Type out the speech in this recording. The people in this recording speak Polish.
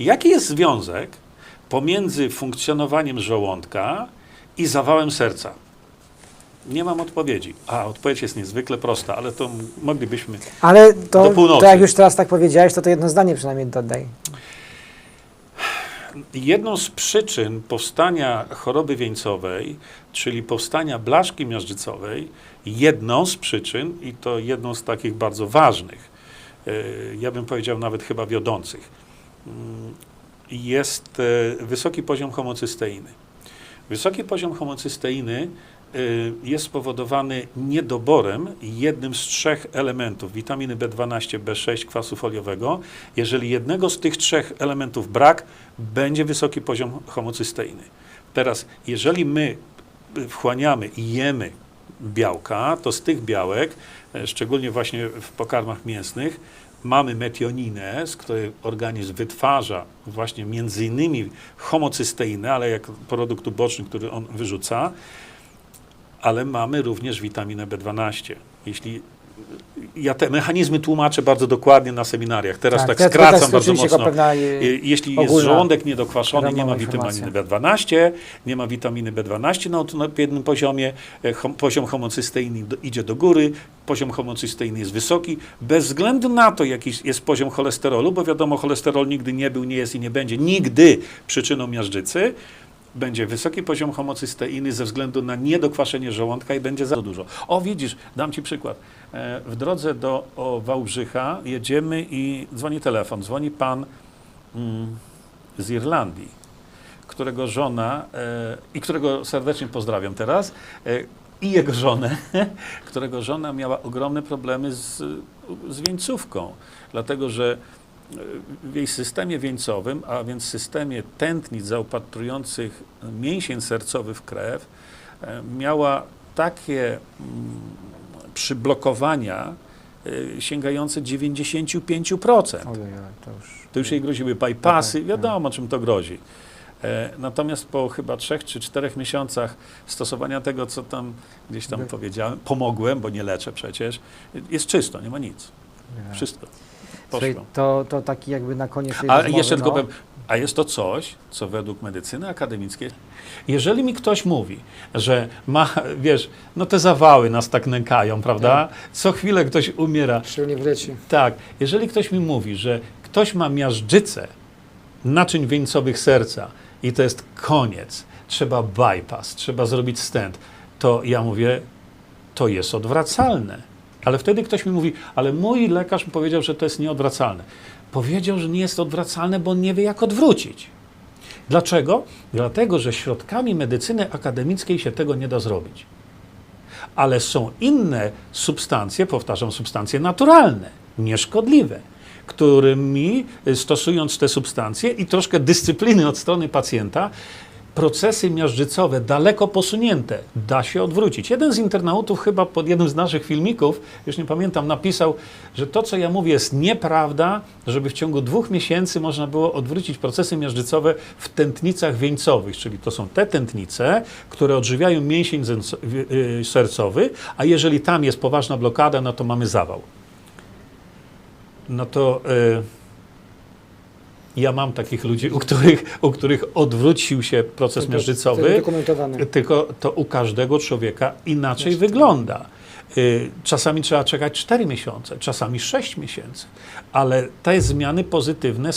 Jaki jest związek pomiędzy funkcjonowaniem żołądka i zawałem serca? Nie mam odpowiedzi. A odpowiedź jest niezwykle prosta, ale to moglibyśmy. Ale Do to, północy. to jak już teraz tak powiedziałeś, to to jedno zdanie przynajmniej dodaj. Jedną z przyczyn powstania choroby wieńcowej, czyli powstania blaszki miażdżycowej, jedną z przyczyn, i to jedną z takich bardzo ważnych, e, ja bym powiedział nawet chyba wiodących, jest e, wysoki poziom homocysteiny. Wysoki poziom homocysteiny y, jest spowodowany niedoborem jednym z trzech elementów witaminy B12, B6, kwasu foliowego. Jeżeli jednego z tych trzech elementów brak, będzie wysoki poziom homocysteiny. Teraz, jeżeli my wchłaniamy i jemy białka, to z tych białek, e, szczególnie właśnie w pokarmach mięsnych, mamy metioninę, z której organizm wytwarza właśnie między innymi homocysteinę, ale jak produkt uboczny, który on wyrzuca, ale mamy również witaminę B12. Jeśli ja te mechanizmy tłumaczę bardzo dokładnie na seminariach. Teraz tak, to- to skracam bardzo mocno. pewna, e, Je- Jeśli jest żołądek niedokwaszony, nie ma witaminy informacja. B12, nie ma witaminy B12, no na jednym poziomie e, hom, poziom homocysteiny idzie do góry, poziom homocysteiny jest wysoki, bez względu na to, jaki jest poziom cholesterolu, bo wiadomo, cholesterol nigdy nie był, nie jest i nie będzie nigdy przyczyną miażdżycy, będzie wysoki poziom homocysteiny ze względu na niedokwaszenie żołądka i będzie za dużo. O, widzisz, dam Ci przykład. E, W drodze do Wałbrzycha jedziemy i dzwoni telefon. Dzwoni pan mm, z Irlandii, którego żona, e, i którego serdecznie pozdrawiam teraz, e, i jego żonę, którego żona miała ogromne problemy z, z wieńcówką, dlatego że w jej systemie wieńcowym, a więc systemie tętnic zaopatrujących mięsień sercowy w krew, e, miała takie mm, przyblokowania e, sięgające 95%. Ojej, to już... To już jej groziły bypassy, Tak, wiadomo czym to grozi. E, natomiast po chyba trzech czy czterech miesiącach stosowania tego, co tam gdzieś tam powiedziałem, pomogłem, bo nie leczę przecież, jest czysto, nie ma nic. Wszystko. Słuchaj, to, to taki jakby na koniec tej A rozmowy, jeszcze tylko no. powiem, a jest to coś, co według medycyny akademickiej, jeżeli mi ktoś mówi, że ma, wiesz, no te zawały nas tak nękają, prawda? Co chwilę ktoś umiera. Szczególnie w leci. Tak, jeżeli ktoś mi mówi, że ktoś ma miażdżycę naczyń wieńcowych serca i to jest koniec, trzeba bypass, trzeba zrobić stent, to ja mówię, to jest odwracalne. Ale wtedy ktoś mi mówi, ale mój lekarz mi powiedział, że to jest nieodwracalne. Powiedział, że nie jest odwracalne, bo on nie wie, jak odwrócić. Dlaczego? Dlatego, że środkami medycyny akademickiej się tego nie da zrobić. Ale są inne substancje, powtarzam, substancje naturalne, nieszkodliwe, którymi y, stosując te substancje i troszkę dyscypliny od strony pacjenta, procesy miażdżycowe daleko posunięte da się odwrócić. Jeden z internautów chyba pod jednym z naszych filmików, już nie pamiętam, napisał, że to, co ja mówię, jest nieprawda, żeby w ciągu dwóch miesięcy można było odwrócić procesy miażdżycowe w tętnicach wieńcowych, czyli to są te tętnice, które odżywiają mięsień y, sercowy, a jeżeli tam jest poważna blokada, no to mamy zawał. No to y, ja mam takich ludzi, u których, u których odwrócił się proces miażdżycowy. Tylko to u każdego człowieka inaczej wygląda. Y, Czasami trzeba czekać 4 miesiące, czasami 6 miesięcy, ale te zmiany pozytywne